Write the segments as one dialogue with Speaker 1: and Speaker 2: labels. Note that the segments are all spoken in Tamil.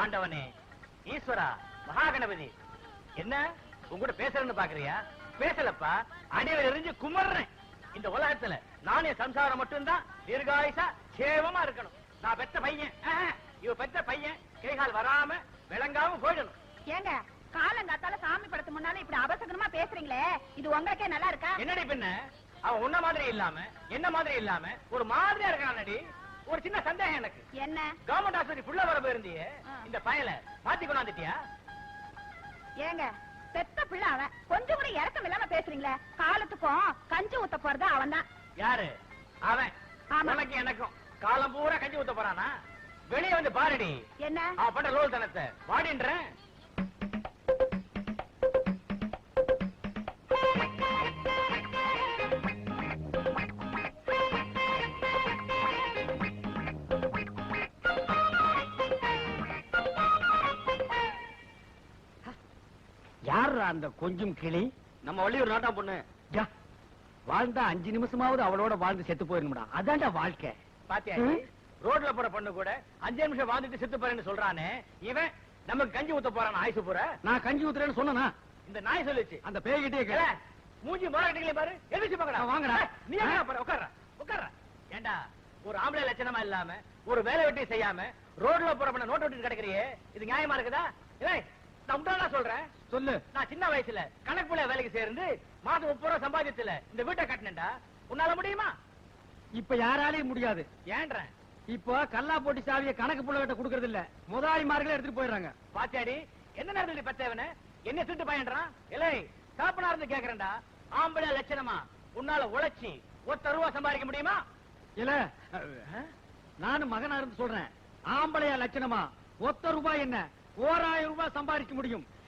Speaker 1: ஆண்டவனே ஈஸ்வரா மகாகணபதி. என்ன? உங்கூட பேசுறேன்னு பாக்குறியா? பேசலப்பா அடியில் எரிஞ்சு குமர்றேன் இந்த உலகத்துல நானே சம்சாரம் மட்டும்தான் தீர்காயுசா சேவமா இருக்கணும். நான் பெத்த பையன். இவ பெத்த பையன். கைகால் வராம விளங்காம போயிடணும்.
Speaker 2: ஏங்க காலங்காத்தால சாமி படத்து முன்னால இப்படி அபசகனமா பேசுறீங்களே? இது உங்களுக்கே நல்லா இருக்கா?
Speaker 1: என்னடி பின்ன? அவன் உன்ன மாதிரி இல்லாம என்ன மாதிரி இல்லாம ஒரு மாதிரியா இருக்கானடி. ஒரு சின்ன சந்தேகம் எனக்கு.
Speaker 2: என்ன?
Speaker 1: கவர்மெண்ட் ஆஸ்பத்திரி புள்ள வர போயிருந்தியே. இந்த பயல மாத்தி கொண்டாந்துட்டியா
Speaker 2: ஏங்க பெத்த பிள்ளை அவன். கொஞ்சம் கூட இறக்கம் இல்லாம பேசுறீங்களே. காலத்துக்கும் கஞ்சி ஊத்த போறது அவன் தான்
Speaker 1: யாரு? அவன். உனக்கு எனக்கும். காலம் பூரா கஞ்சி ஊத்த போறானா? வெளிய வந்து பாருடி.
Speaker 2: என்ன?
Speaker 1: அவன் பண்ண லோல் தனத்தை. வாடின்றேன்.
Speaker 3: அந்த கொஞ்சம் கிளி.
Speaker 1: நம்ம வள்ளியூர் நாட்டா பொண்ணு.
Speaker 3: வாழ்ந்தா அஞ்சு நிமிஷமாவது அவளோட வாழ்ந்து செத்து போயிருந்தா அதான்டா வாழ்க்கை.
Speaker 1: பாத்தியா. ரோட்ல போற பொண்ணு கூட அஞ்சு நிமிஷம் வாழ்ந்துட்டு செத்து போறேன்னு சொல்றானே இவன் நமக்கு கஞ்சி ஊத்த போறான் ஆயுசு பூரா?
Speaker 3: நான் கஞ்சி ஊத்துறேன்னு சொன்னனா?
Speaker 1: இந்த நாய் சொல்லுச்சு.
Speaker 3: அந்த பேய்கிட்டே
Speaker 1: ஏல, மூஞ்சி மாறாட்டீங்களே பாரு. எதிர்த்து பாக்கடா
Speaker 3: வாங்கடா.
Speaker 1: நீ எங்க பாரு உட்கார்ற உட்கார்ற. ஏண்டா ஒரு ஆம்பளை லட்சணமா இல்லாம ஒரு வேலை வெட்டி செய்யாம ரோட்ல போற பண்ண நோட்டு விட்டு கிடக்குறியே. இது நியாயமா இருக்குதா? நான் உண்டாடா சொல்றேன்.
Speaker 3: சொல்லு.
Speaker 1: நான் சின்ன வயசுல கணக்கு புள்ள வேலைக்கு சேர்ந்து மாதம் முப்பது ரூபா சம்பாதிச்சல இந்த வீட்டை கட்டினேன்டா. உன்னால முடியுமா?
Speaker 3: இப்ப யாராலையும் முடியாது.
Speaker 1: ஏன்றேன்
Speaker 3: இப்போ கல்லா போட்டி சாவிய கணக்கு புள்ளகிட்ட குடுக்கறது இல்ல முதலாளிமார்களே எடுத்துட்டு போயிடுறாங்க.
Speaker 1: பாத்தியாடி என்ன நேரத்துல பத்தேவன என்ன திட்டு பயன்றான்? இல்லை சாப்பனா இருந்து கேக்குறேன்டா. ஆம்பளை லட்சணமா? உன்னால உழைச்சி ஒத்த ரூபா சம்பாதிக்க முடியுமா?
Speaker 3: இல்ல நானும் மகனா இருந்து சொல்றேன். ஆம்பளையா லட்சணமா? ஒத்த ரூபாய் என்ன? ஓராயிரம் ரூபாய் சம்பாதிக்க முடியும்.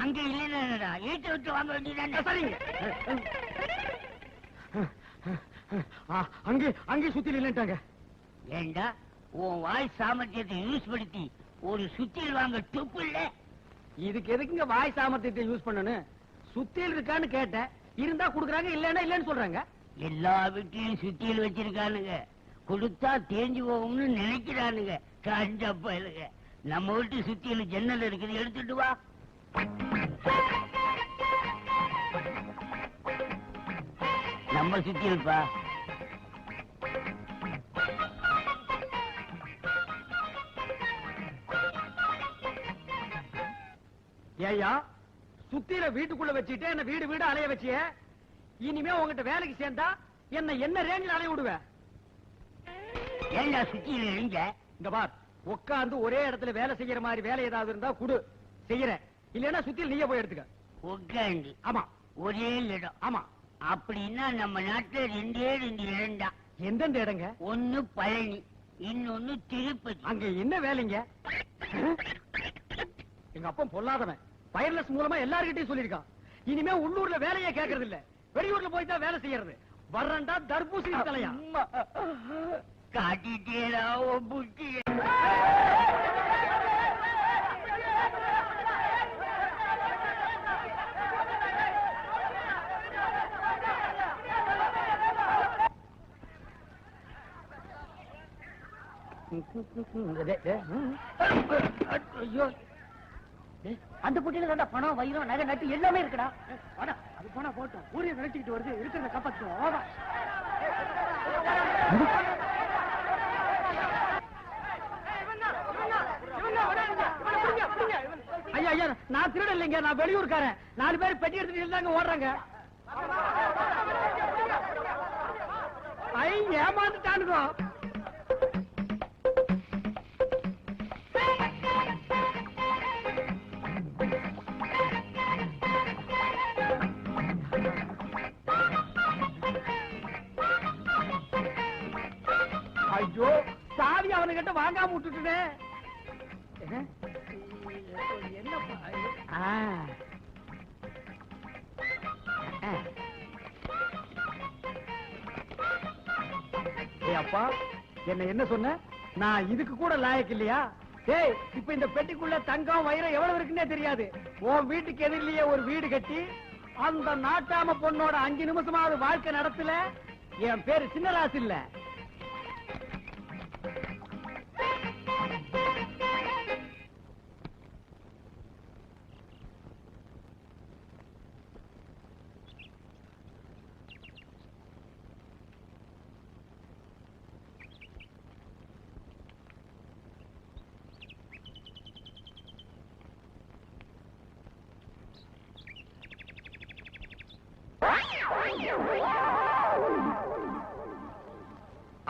Speaker 4: அங்க இல்லைன்னா வீட்டை விட்டு வாங்க வேண்டியதானே
Speaker 3: சரிங்க அங்கே அங்கே சுத்தியில இல்லன்ட்டாங்க.
Speaker 4: ஏண்டா உன் வாய் சாமர்த்தியத்தை யூஸ் படுத்தி ஒரு சுத்தியல் வாங்க துப்பு இல்ல
Speaker 3: இதுக்கு எதுக்குங்க வாய் சாமர்த்தியத்தை யூஸ் பண்ணணும்? சுத்தியில் இருக்கான்னு கேட்டேன். இருந்தா குடுக்குறாங்க இல்லன்னா இல்லன்னு சொல்றாங்க.
Speaker 4: எல்லா வீட்லயும் சுத்தியல் வச்சிருக்கானுங்க. கொடுத்தா தேஞ்சு போகும்னு நினைக்கிறானுங்க. கஞ்ச பயலுங்க. நம்ம வீட்டு சுத்தியல் ஜன்னல் இருக்குது எடுத்துட்டு வா. நம்ம சுத்தியல்பா
Speaker 3: ஏயா சுத்தியில வீட்டுக்குள்ள வச்சுட்டு என்ன வீடு வீடு அலைய வச்சிய? இனிமே உங்ககிட்ட வேலைக்கு சேர்ந்தா என்ன என்ன ரேஞ்சில் அலைய விடுவ?
Speaker 4: ஏண்டா சுத்தியல் எழுங்க
Speaker 3: இந்த பார் உட்கார்ந்து ஒரே இடத்துல வேலை செய்யற மாதிரி வேலை ஏதாவது இருந்தா குடு. செய்யறேன். இல்லைன்னா சுத்தியில் நீயே போய் எடுத்துக்க.
Speaker 4: உட்காந்து
Speaker 3: ஆமா.
Speaker 4: ஒரே இடம்
Speaker 3: ஆமா.
Speaker 4: அப்படின்னா நம்ம நாட்டுல ரெண்டே ரெண்டு இடம்டா.
Speaker 3: எந்தெந்த இடங்க?
Speaker 4: ஒண்ணு பழனி இன்னொன்னு திருப்பதி.
Speaker 3: அங்க என்ன வேலைங்க? எங்க அப்பா பொல்லாதவன். வயர்லெஸ் மூலமா எல்லார்கிட்டயும் சொல்லிருக்கான் இனிமே உள்ளூர்ல வேலையே கேக்குறது இல்ல வெளியூர்ல போய் தான் வேலை செய்யறது. வர்றண்டா தர்பூசணி தலையா.
Speaker 4: காட்டிட்டேடா புத்திய
Speaker 3: ஐயோ டேய், அந்த பொட்டியில தான்டா பணம் வைரம் நகை நட்டு எல்லாமே இருக்குடா. வாடா அது போனா போட்டோம். ஊரிய நினைச்சுக்கிட்டு வருது. இருக்கிறத காப்பாத்துவோம் வாடா. ஐயா ஐயா நான் திருட இல்லைங்க. நான் வெளியூர்காரன். நாலு பேர் பெட்டி எடுத்துட்டு இருந்தாங்க ஓடுறாங்க. ஐ ஏமாந்துட்டானுங்க. வாங்காம விட்டுட்டுனே. என்னப்பா அப்பா என்ன என்ன சொன்ன? நான் இதுக்கு கூட லாயக்கு இல்லையா? ஏய் இப்ப இந்த பெட்டிக்குள்ள தங்கம் வைரம் எவ்வளவு இருக்குன்னே தெரியாது. உன் வீட்டுக்கு எதிரிலேயே ஒரு வீடு கட்டி அந்த நாட்டாம பொண்ணோட அஞ்சு நிமிஷமாவது வாழ்க்கை நடத்தல. என் பேரு சின்னராசு இல்ல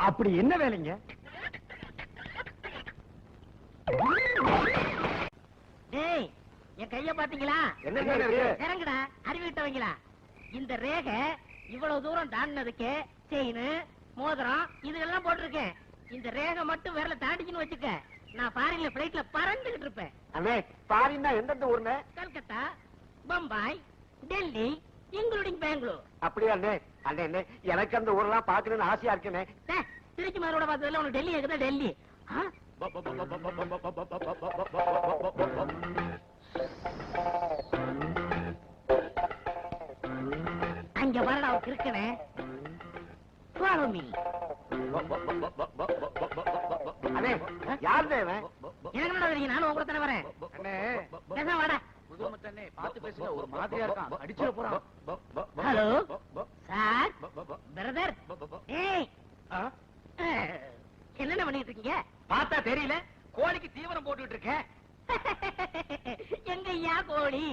Speaker 3: அப்படி என்ன வேலைங்க?
Speaker 5: டேய் என் கைய பாத்தீங்களா? இறங்குடா அறிவிட்டவங்களா இந்த ரேகை இவ்வளவு தூரம் தாண்டினதுக்கு செயின் மோதிரம் இதெல்லாம் போட்டிருக்கேன். இந்த ரேகை மட்டும் விரல தாண்டிச்சுன்னு வச்சுக்க நான் ஃபாரின்ல பிளைட்ல பறந்துகிட்டு இருப்பேன்.
Speaker 3: அண்ணே பாரின்னா எந்தெந்த ஊர்னே
Speaker 5: கல்கத்தா பம்பாய் டெல்லி இன்க்ளூடிங் பெங்களூர்.
Speaker 3: அப்படியா அண்ணே? அண்ணே அண்ணே எனக்கு அந்த ஊர்லாம் பாக்கணும்னு ஆசையா இருக்குண்ணே.
Speaker 5: டேய், திருச்சி மதுரோட பார்த்ததுல உனக்கு டெல்லி இருக்குதா டெல்லி? அங்க வரடா இருக்கனே ஃபாலோ மீ
Speaker 3: அண்ணே யாருண்ணே இவன்?
Speaker 5: எனக்கு நானும் உங்க தானே வரேன்.
Speaker 3: அண்ணே.
Speaker 5: பேசாம வாடா
Speaker 3: பார்த்து பேசுங்க ஒரு மாதிரியா இருக்கான். அடிச்சிட போறான்.
Speaker 5: ஹலோ? சார்? பிரதர்? ஏய்!
Speaker 3: ஆ?
Speaker 5: என்னென்ன பண்ணிட்டு இருக்கீங்க?
Speaker 3: பார்த்தா தெரியல. கோழிக்கு தீவனம் போட்டுட்டு இருக்கேன்.
Speaker 5: எங்க ஐயா கோழி?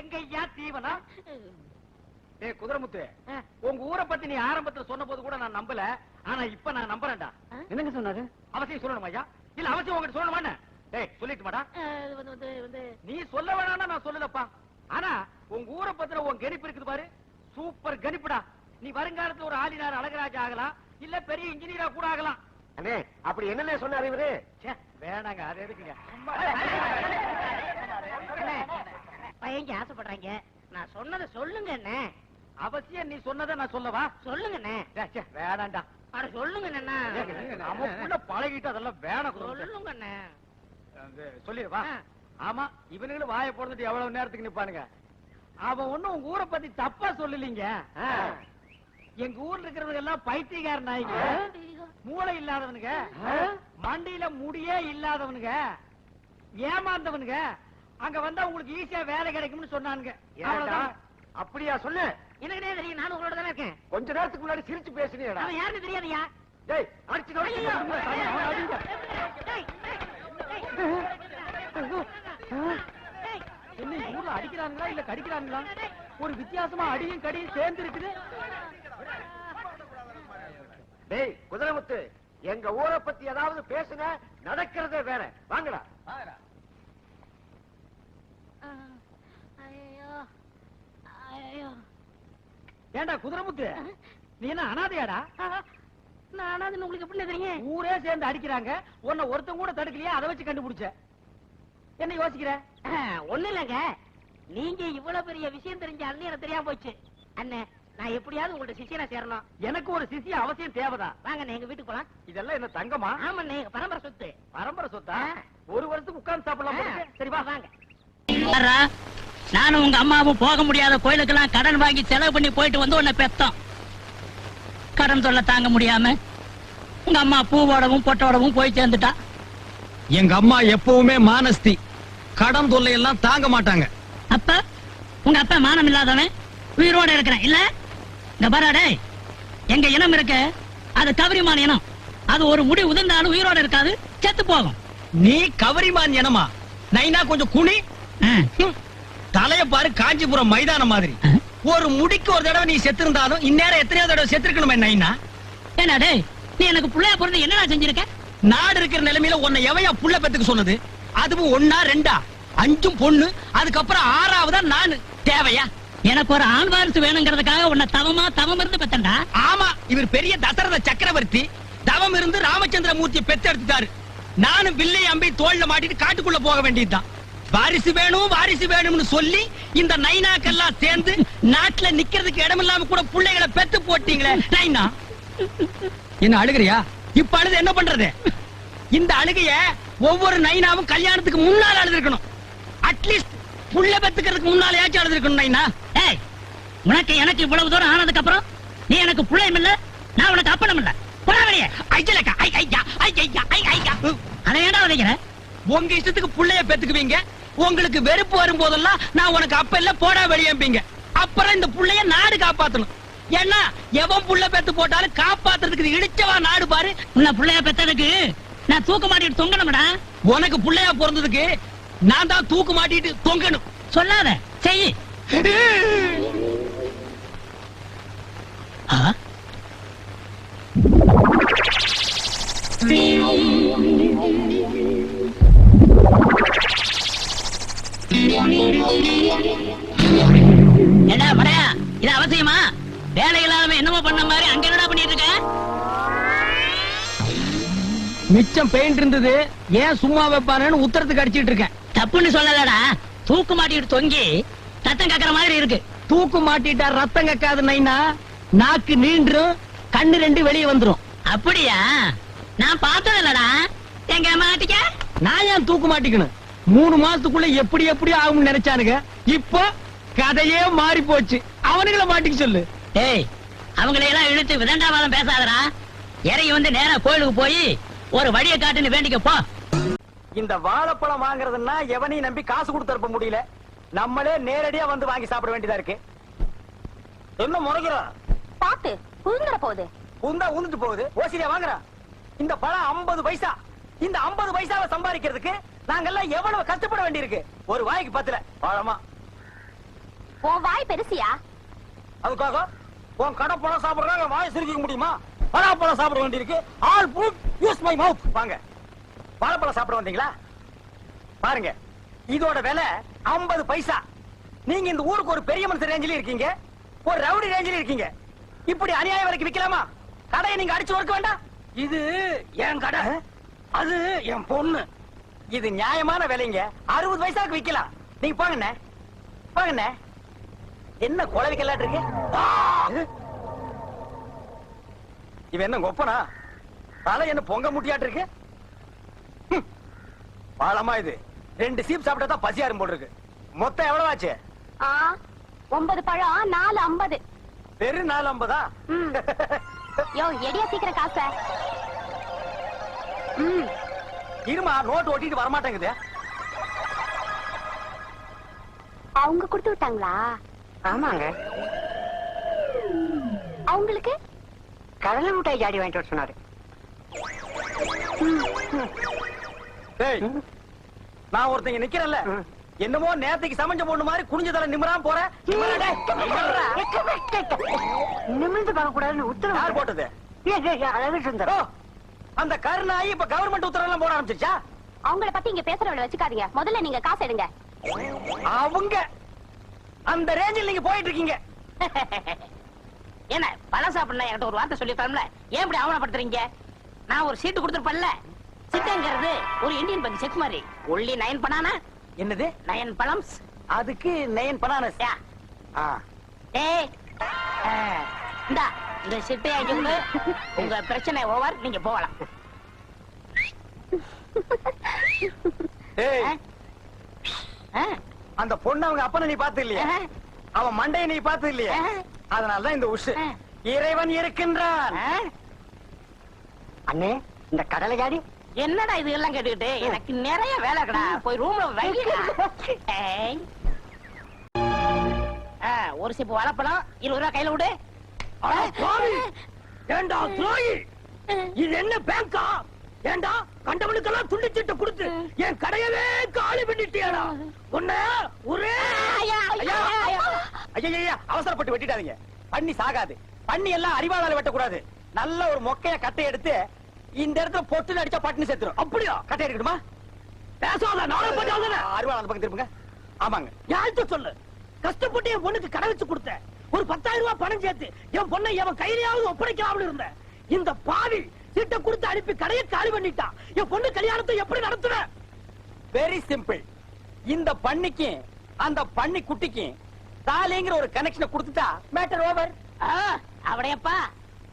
Speaker 3: எங்க ஐயா தீவனம் ஏய் குதிரமுத்து. உங்க ஊரை பத்தி நீ ஆரம்பத்துல சொன்ன போது கூட நான் நம்பல. ஆனா இப்ப நான் நம்புறேன்டா? என்னங்க சொன்னாரு? அவசியம் சொல்லணுமா ஐயா? இல்ல அவசியம் உங்ககிட்ட சொல்லணுமா டேய் சொல்லிட்டு மாடா நீ சொல்ல வேணாம்னா நான் சொல்லலப்பா ஆனா உங்க ஊரை பத்தின உன் கணிப்பு இருக்குது பாரு சூப்பர் கணிப்புடா நீ வருங்காலத்துல ஒரு ஆளினார் அழகராஜா ஆகலாம் இல்ல பெரிய இன்ஜினியரா கூட ஆகலாம்
Speaker 6: அண்ணே அப்படி என்னண்ணே சொன்னாரு இவரு
Speaker 3: ச்சே, வேணாங்க அது எதுக்குங்க
Speaker 5: அண்ணே, பையங்க ஆசைப்படுறாங்க நான் சொன்னதை சொல்லுங்க அண்ணே
Speaker 3: அவசியம் நீ சொன்னதை நான் சொல்லவா
Speaker 5: சொல்லுங்க அண்ணே
Speaker 3: வேணாம்டா
Speaker 5: அட சொல்லுங்க அண்ணா
Speaker 3: நமக்குள்ள பழகிட்டு அதெல்லாம் வேணாம்.
Speaker 5: சொல்லுங்க அண்ணே
Speaker 3: அது சொல்லிடுவா
Speaker 5: ஆ.
Speaker 3: ஆமா இவனுங்களும் வாயை போடுறதுட்டு எவ்வளவு நேரத்துக்கு நிப்பானுங்க? அவன் ஒண்ணும் உங்க ஊரை பத்தி தப்பா சொல்லலீங்க. எங்க ஊர்ல இருக்கிறவங்க எல்லாம் பைத்தியக்கார நாய்ங்க. மூளை இல்லாதவனுங்க. மண்டியில முடியே இல்லாதவனுங்க. ஏமாந்தவனுங்க. அங்க வந்தா உங்களுக்கு ஈஸியா வேலை கிடைக்கும்னு சொன்னானுங்க.
Speaker 6: அப்படியா சொல்லு.
Speaker 5: எனக்கு தெரியும் நானும் உங்களோட தானே இருக்கேன்.
Speaker 6: கொஞ்ச நேரத்துக்கு முன்னாடி சிரிச்சு
Speaker 5: அவன் யாருன்னு தெரியாதுயா
Speaker 6: டேய் அடிச்சு
Speaker 3: என்ன ஊர்ல அடிக்கிறானுங்களா இல்ல கடிக்கிறானுங்களா? ஒரு வித்தியாசமா அடியும் கடியும் சேர்ந்து இருக்குது.
Speaker 6: டேய் குதிரமுத்து எங்க ஊரை பத்தி ஏதாவது பேசுன நடக்கிறதே வேற. வாங்கடா.
Speaker 5: ஐயோ ஐயோ.
Speaker 3: ஏண்டா குதிரமுத்து? நீ என்ன அனாதையாடா?
Speaker 5: நானா அது உங்களுக்கு எப்படி தெரியும்?
Speaker 3: ஊரே சேர்ந்து அடிக்கிறாங்க. உன்னை ஒருத்தன் கூட தடுக்கலையா? அதை வச்சு கண்டுபிடிச்ச. என்ன யோசிக்கிற?
Speaker 5: ஒண்ணு இல்லங்க. நீங்க இவ்வளவு பெரிய விஷயம் தெரிஞ்ச அண்ணன் எனக்கு தெரியாம போச்சு. அண்ணே நான் எப்படியாவது உங்கள்ட்ட சிஷியனா சேரணும்.
Speaker 3: எனக்கு ஒரு சிசிய அவசியம் தேவைதான்.
Speaker 5: வாங்க எங்க வீட்டுக்கு போலாம்.
Speaker 3: இதெல்லாம் என்ன தங்கமா?
Speaker 5: ஆமாண்ணே எங்க பரம்பரை சொத்து.
Speaker 3: பரம்பரை சொத்தா. ஒரு வருஷத்துக்கு உட்கார்ந்து சாப்பிடலாம். சரி வா.
Speaker 5: வாங்க.
Speaker 7: நானும் உங்க அம்மாவும் போக முடியாத கோயிலுக்கெல்லாம் கடன் வாங்கி செலவு பண்ணி போயிட்டு வந்து உன்னை பெத்தோம். கடன் தொல்லை தாங்க முடியாம உங்க அம்மா பூவோடவும் பொட்டோடவும் போய் சேர்ந்துட்டா.
Speaker 8: எங்க அம்மா எப்பவுமே மானஸ்தி. கடன் தொல்லை எல்லாம் தாங்க மாட்டாங்க.
Speaker 7: அப்ப உங்க அப்பா மானம் இல்லாதவன் உயிரோட இருக்கிறான் இல்ல? இந்த பாராடே எங்க இனம் இருக்க அது கவரிமான இனம். அது ஒரு முடி உதிர்ந்தாலும் உயிரோட இருக்காது செத்து போகும்.
Speaker 8: நீ கவரிமான் எனமா
Speaker 3: நைனா கொஞ்சம் குனி. தலைய பாரு காஞ்சிபுரம் மைதானம் மாதிரி. ஒரு முடிக்கு ஒரு தடவை நீ செத்திருந்தாலும் இந்நேரம் எத்தனையோ தடவை செத்துருக்கணுமே
Speaker 5: ஏண்டா டேய் நீ எனக்கு புள்ளைய பிறந்து என்னடா செஞ்சிருக்க?
Speaker 3: நாடு இருக்கிற நிலைமையில உன்னை எவையா புள்ள பெத்துக்க சொன்னது? அதுவும் ஒன்னா ரெண்டா? அஞ்சும் பொண்ணு அதுக்கப்புறம் ஆறாவதா நானு? தேவையா?
Speaker 5: எனக்கு ஒரு ஆண் வாரிசு வேணுங்கிறதுக்காக உன்னை தவமா தவம் இருந்து பெத்தண்டா
Speaker 3: ஆமா இவர் பெரிய தசரத சக்கரவர்த்தி. தவம் இருந்து ராமச்சந்திர மூர்த்தியை பெத்தெடுத்துட்டாரு. நானும் வில்லை அம்பி தோல்ல மாட்டிட்டு காட்டுக்குள்ள போக வேண்டியதுதான். வாரிசு வேணும் வாரிசு வேணும்னு சொல்லி இந்த நைனாக்கெல்லாம் சேர்ந்து நாட்டுல நிக்கிறதுக்கு இடமில்லாம கூட பிள்ளைகளை பெத்து போட்டீங்களே நைனா? என்ன அழுகுறியா? இப்ப அழுது என்ன பண்றது? இந்த அழுகைய ஒவ்வொரு நைனாவும் கல்யாணத்துக்கு முன்னால அழுதுருக்கணும். அட்லீஸ்ட் புள்ள பெத்துக்கிறதுக்கு முன்னாலேயாச்சும் அழுதுருக்கணும் நைனா.
Speaker 5: ஏய் உனக்கு எனக்கு இவ்வளவு தூரம் ஆனதுக்கு அப்புறம் நீ எனக்கு புள்ளையும் இல்ல நான் உனக்கு அப்பனும் இல்ல.
Speaker 3: ஐ ஐயா ஐ ஐயா ஐ ஐயா.
Speaker 5: அதை ஏன்டா உதைக்கிற?
Speaker 3: உங்க இஷ்டத்துக்கு புள்ளைய பெத்துக்குவீங்க உங்களுக்கு வெறுப்பு வரும் போதெல்லாம் நான் உனக்கு அப்ப இல்ல போடா வெளியம்பிங்க. அப்புறம் இந்த புள்ளைய நாடு காப்பாத்தணும். ஏன்னா எவன் புள்ள பெத்து போட்டாலும் காப்பாத்துறதுக்கு இடிச்சவா நாடு பாரு.
Speaker 5: உன்னை புள்ளைய பெத்ததுக்கு நான் தூக்க மாட்டிட்டு தொங்கணும்டா.
Speaker 3: உனக்கு புள்ளையா பிறந்ததுக்கு நான் தான் தூக்கு மாட்டிட்டு தொங்கணும்.
Speaker 5: சொல்லாத செய். ஆ? வேலை இல்லாம என்னமோ பண்ண மாதிரி அங்க என்னடா பண்ணிட்டு இருக்க?
Speaker 3: மிச்சம் பெயிண்ட் இருந்தது. ஏன் சும்மா வைப்பானேன்னு உத்தரத்துக்கு அடிச்சிட்டு இருக்கேன்.
Speaker 5: தப்புன்னு சொல்லலடா. தூக்கு மாட்டிட்டு தொங்கி சத்தம் கேக்குற மாதிரி இருக்கு.
Speaker 3: தூக்கு மாட்டிட்டா ரத்தம் கக்காது நைனா. நாக்கு நீண்டும் கண்ணு ரெண்டு வெளியே வந்துரும்.
Speaker 5: அப்படியா? நான் பார்த்தது இல்லடா. எங்க மாட்டிக்க
Speaker 3: நான் ஏன் தூக்கு மாட்டிக்கணும்? மூணு மாசத்துக்குள்ள எப்படி எப்படி ஆகும்னு நினைச்சானுங்க. இப்போ கதையே மாறி போச்சு அவனுங்கள மாட்டிக்க சொல்லு.
Speaker 5: ஏய் அவங்களை எல்லாம் இழுத்து விதண்டாவாதம் பேசாதடா. இறங்கி வந்து நேரா கோயிலுக்கு போய் ஒரு வழியை காட்டுன்னு வேண்டிக்க போ.
Speaker 8: இந்த வாழைப்பழம் வாங்குறதுன்னா எவனையும் நம்பி காசு கொடுத்து அனுப்ப முடியல. நம்மளே நேரடியா வந்து வாங்கி சாப்பிட வேண்டியதா இருக்கு. என்ன முறைகிறோம்
Speaker 9: பாத்து புழுந்துற போகுது.
Speaker 8: உந்தா உந்துட்டு போகுது. ஓசிலியா வாங்குறான் இந்த பழம் 50 பைசா. இந்த 50 பைசாவை சம்பாதிக்கிறதுக்கு நாங்கெல்லாம் எவ்வளவு கஷ்டப்பட வேண்டியிருக்கு? ஒரு வாய்க்கு பத்துல. பழமா
Speaker 9: உன் வாய் பெருசியா?
Speaker 8: அதுக்காக உன் கடை பழம் சாப்பிடுறாங்க வாய் சிரிக்க முடியுமா? பழாப்பழம் சாப்பிட வேண்டியிருக்கு. All food use my mouth. வாங்க. வாழைப்பழம் சாப்பிட வந்தீங்களா? பாருங்க. இதோட விலை 50 பைசா. நீங்க இந்த ஊருக்கு ஒரு பெரிய மனுஷன் ரேஞ்சில இருக்கீங்க. ஒரு ரவுடி ரேஞ்சில இருக்கீங்க. இப்படி அநியாய விலைக்கு விக்கலாமா? கடையை நீங்க அடிச்சு ஒர்க்க வேண்டாம். இது என் கடை. அது என் பொண்ணு. இது நியாயமான விலைங்க. அறுபது பைசாக்கு விக்கலாம். நீங்க போங்கண்ணே. போங்கண்ணே. என்ன குழவிக்கலாட்டு இருக்கு! இவன் என்ன கொப்பனா தலை என்ன பொங்க முட்டியாட்டு இருக்கு. பாலமா இது. ரெண்டு சீப் சாப்பிட்டா தான் பசியாரும் போல் இருக்கு மொத்தம் எவ்வளவு ஆச்சு?
Speaker 9: ஒன்பது பழம் நாலு ஐம்பது.
Speaker 8: வெறும் நாலு ஐம்பதா.
Speaker 9: யோ எடியா சீக்கிரம் காச.
Speaker 8: இருமா நோட்டு ஒட்டிட்டு வரமாட்டேங்குது.
Speaker 9: அவங்க கொடுத்து விட்டாங்களா?
Speaker 10: ஆமாங்க.
Speaker 9: அவங்களுக்கு?
Speaker 10: கடலை மிட்டாய் ஜாடி வாங்கிட்டு வர சொன்னாரு.
Speaker 8: நான் ஒருத்தங்க நிக்கிறேன்ல. என்னமோ நேத்துக்கு சமைஞ்ச பொண்ணு மாதிரி குனிஞ்ச தலை நிமிராம போற.
Speaker 10: நிமிர்ந்து பார்க்க கூடாதுன்னு உத்தரவு
Speaker 8: யார் போட்டது? அந்த கருணாயி இப்ப கவர்மெண்ட் உத்தரவு எல்லாம் போட ஆரம்பிச்சிருச்சா?
Speaker 9: அவங்கள பத்தி இங்க பேசுறவள வச்சுக்காதீங்க. முதல்ல நீங்க காசு எடுங்க.
Speaker 8: அவங்க அந்த ரேஞ்சில் நீங்க போயிட்டு இருக்கீங்க
Speaker 11: என்ன பழம் சாப்பிடணும் என்கிட்ட ஒரு வார்த்தை சொல்லிருக்கலாம்ல ஏன் இப்படி அவமானப்படுத்துறீங்க? நான் ஒரு சீட்டு கொடுத்துருப்பேன்ல? சிட்டங்கிறது ஒரு இந்தியன் பேங்க் செக் மாதிரி. ஒன்லி நயன் பனானா
Speaker 8: என்னது?
Speaker 11: நயன் பழம்ஸ்
Speaker 8: அதுக்கு நயன் பனானஸ்
Speaker 11: யா.
Speaker 8: ஆ.
Speaker 11: டேய். ஆ, இந்தா இந்த சிட்டை ஆக்கி கொடு. உங்க பிரச்சனை ஓவர் நீங்க போகலாம்.
Speaker 8: ஏய் அந்த பொண்ணு அவங்க அப்பனை நீ பார்த்து இல்லையா அவன் மண்டையை நீ பார்த்து இல்லையா. அதனாலதான் இந்த உஷு. இறைவன் இருக்கின்றான்.
Speaker 10: அண்ணே இந்த கடலை ஜாடி
Speaker 11: என்னடா இது எல்லாம் கேட்டுக்கிட்டு எனக்கு நிறைய வேலை கடா போய் ரூம்ல ஒரு சிப்பு வாழைப்பழம் இருபது ரூபா கையில விடு!
Speaker 8: ஏண்டா துரோகி? இது என்ன பேங்கா?
Speaker 3: ஏண்டா கண்டவனுக்கெல்லாம் துண்டிச்சிட்டு கொடுத்து? என் கடையவே காலி பண்ணிட்டியாடா. உன்ன ஒரே
Speaker 5: ஐயா,
Speaker 3: அவசரப்பட்டு வெட்டிடாதீங்க. பண்ணி சாகாது. பண்ணி எல்லாம் அறிவாளால வெட்டக்கூடாது. நல்ல ஒரு மொக்கைய கட்டை எடுத்து இந்த இடத்துல பொட்டுல அடிச்சா பட்டுன்னு செத்துரும் அப்படியா? கட்டை எடுக்கணுமா பேசாத நாளை பண்ணி அறிவாள அந்த பக்கம் திரும்புங்க. ஆமாங்க. யார்கிட்ட சொல்லு? கஷ்டப்பட்டு என் பொண்ணுக்கு கடை வச்சு கொடுத்தேன் ஒரு பத்தாயிரம் ரூபாய் பணம் சேர்த்து என் பொண்ணை எவன் கையிலாவது ஒப்படைக்கலாம்னு இருந்தேன். இந்த பாவி சீட்டை கொடுத்து அனுப்பி கடையை காலி பண்ணிட்டான் என் பொண்ணு கல்யாணத்தை எப்படி நடத்துவேன் வெரி சிம்பிள் இந்த பண்ணிக்கு அந்த பண்ணி குட்டிக்கு தாலிங்கிற ஒரு கனெக்ஷனை கொடுத்துட்டா மேட்டர் ஓவர்
Speaker 5: அவடையப்பா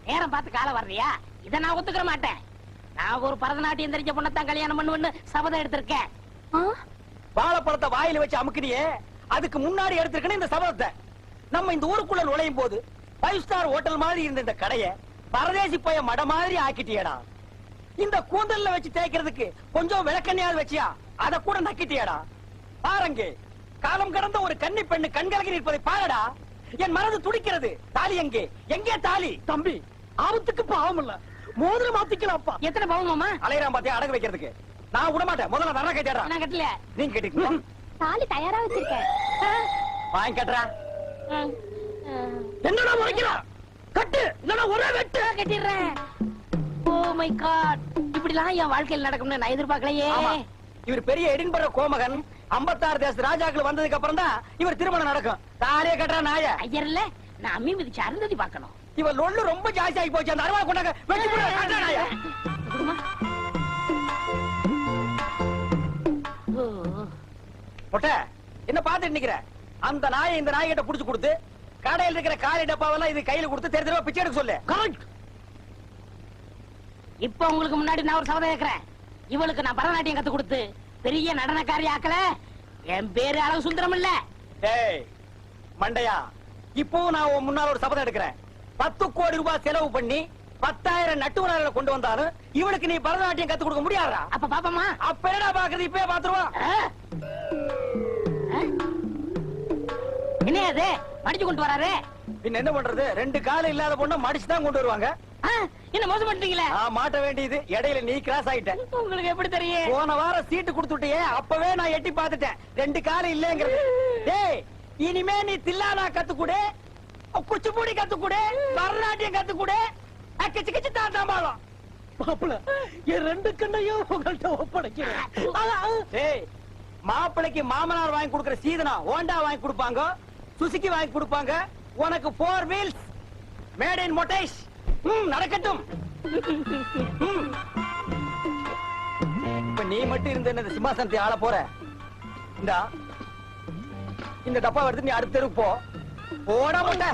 Speaker 5: நேரம் பார்த்து காலம் வர்றியா? இத நான் ஒத்துக்கிற மாட்டேன். நான் ஒரு பரதநாட்டியம் தெரிஞ்ச பொண்ணத்தான் கல்யாணம் பண்ணுவேன்னு சபதம் எடுத்திருக்கேன்.
Speaker 3: வாழைப்பழத்தை வாயில வச்சு அமுக்குனியே அதுக்கு முன்னாடி எடுத்திருக்கணும் இந்த சபதத்தை. நம்ம இந்த ஊருக்குள்ள நுழையும் போது ஃபைவ் ஸ்டார் ஹோட்டல் மாதிரி இருந்த இந்த கடைய பரதேசி பைய மட மாதிரி ஆக்கிட்டியடா. இந்த கூந்தல்ல வச்சு தேய்க்கிறதுக்கு கொஞ்சம் விளக்கண்ணியாவது வச்சியா? அத கூட நக்கிட்டியடா. பாருங்க காலம் கடந்த ஒரு கன்னி பெண்ணு கண்கலகி நிற்பதை பாருடா. என் மனது துடிக்கிறது. தாலி எங்கே? எங்கே தாலி? தம்பி ஆபத்துக்கு பாவம் இல்ல மோதிரம் மாத்திக்கலாம்ப்பா.
Speaker 5: எத்தனை பவுன் மாமா?
Speaker 3: அலையறான் பாத்தியா அடகு வைக்கிறதுக்கு? நான் விட மாட்டேன் முதல்ல வர கைட்டாடா
Speaker 5: நான் கட்டல.
Speaker 3: நீங்க கேட்டீங்களா
Speaker 9: தாலி தயாரா வச்சிருக்கேன்.
Speaker 3: வாங்கி கட்டுறா. என்னடா முறைக்கிறா? கட்டு. இல்லனா ஒரே வெட்டு.
Speaker 5: கட்டிடுறேன். ஓ மை காட் இப்படிலாம் என் வாழ்க்கையில் நடக்கும்னு நான் எதிர்பார்க்கலையே.
Speaker 3: இவர் பெரிய எடின்பர கோமகன். 56 தேச ராஜாக்கள் வந்ததுக்கு அப்புறம் தான் இவர் திருமணம் நடக்கும். தாலிய கட்டுறா நாய.
Speaker 5: ஐயர் இல்ல நான் அம்மி மிதிச்சு அருந்ததி பார்க்கணும்.
Speaker 3: இவர் லொள்ளு ரொம்ப ஜாஸ்தி ஆகி போச்சு. அந்த அருவா கொண்டாங்க வெட்டி போடு கட்டுறா நாய. மொட்டை என்ன பாத்துட்டு நிக்கிற? அந்த நாயை இந்த நாய் கிட்ட புடிச்சு கொடுத்து கடையில் இருக்கிற காலி டப்பாவெல்லாம் இது கையில கொடுத்து தெரு தெருவா பிச்சை எடுக்க சொல்லு.
Speaker 5: இப்ப உங்களுக்கு முன்னாடி நான் ஒரு சபதம் கேட்கிறேன் இவளுக்கு நான் பரதநாட்டியம் கத்து கொடுத்து பெரிய நடனக்காரி ஆக்கல. என் பேரு அழகு சுந்தரம் இல்ல.
Speaker 3: டேய் மண்டையா இப்போ நான் உன் முன்னால ஒரு சபதம் எடுக்கிறேன். பத்து கோடி ரூபாய் செலவு பண்ணி பத்தாயிரம் நட்டுவனால கொண்டு வந்தாலும் இவனுக்கு நீ பரதநாட்டியம் கத்து கொடுக்க முடியாதா?
Speaker 5: அப்ப பாப்பமா?
Speaker 3: அப்ப என்னடா பாக்குறது? இப்பவே பாத்துருவான்
Speaker 5: என்ன அது மடிச்சு கொண்டு வராரு.
Speaker 3: பின்ன என்ன பண்றது? ரெண்டு காலம் இல்லாத பொண்ண மடிச்சு தான் கொண்டு வருவாங்க.
Speaker 5: என்ன மோசம் பண்ணிட்டீங்களே?
Speaker 3: மாட்ட வேண்டியது. இடையில நீ கிராஸ் ஆயிட்ட.
Speaker 5: உங்களுக்கு எப்படி தெரியும்?
Speaker 3: போன வாரம் சீட்டு கொடுத்துட்டியே அப்பவே நான் எட்டி பார்த்துட்டேன். ரெண்டு காலம் இல்லங்கிறது. டேய் இனிமே நீ தில்லானா கத்துக்கூடு. குச்சிப்பூடி கத்துக்கூடு. பரநாட்டியம் கத்துக்கூடு. கிச்சு கிச்சு தான் தாம்பாளம் மாப்பிள என் ரெண்டு கண்ணையும் ஒப்படைக்கிறேன். டேய் மாப்பிளைக்கு மாமனார் வாங்கி கொடுக்கிற சீதனா ஹோண்டா வாங்கி கொடுப்பாங்க? சுசுகி வாங்கி கொடுப்பாங்க. உனக்கு போர் வீல்ஸ் மேட் இன் மொட்டேஷ் நடக்கட்டும். இப்ப நீ மட்டும் இருந்த இந்த சிம்மாசனத்தை ஆள போற? இந்தா. இந்த டப்பா எடுத்து நீ அடுத்த போ. போட மாட்ட.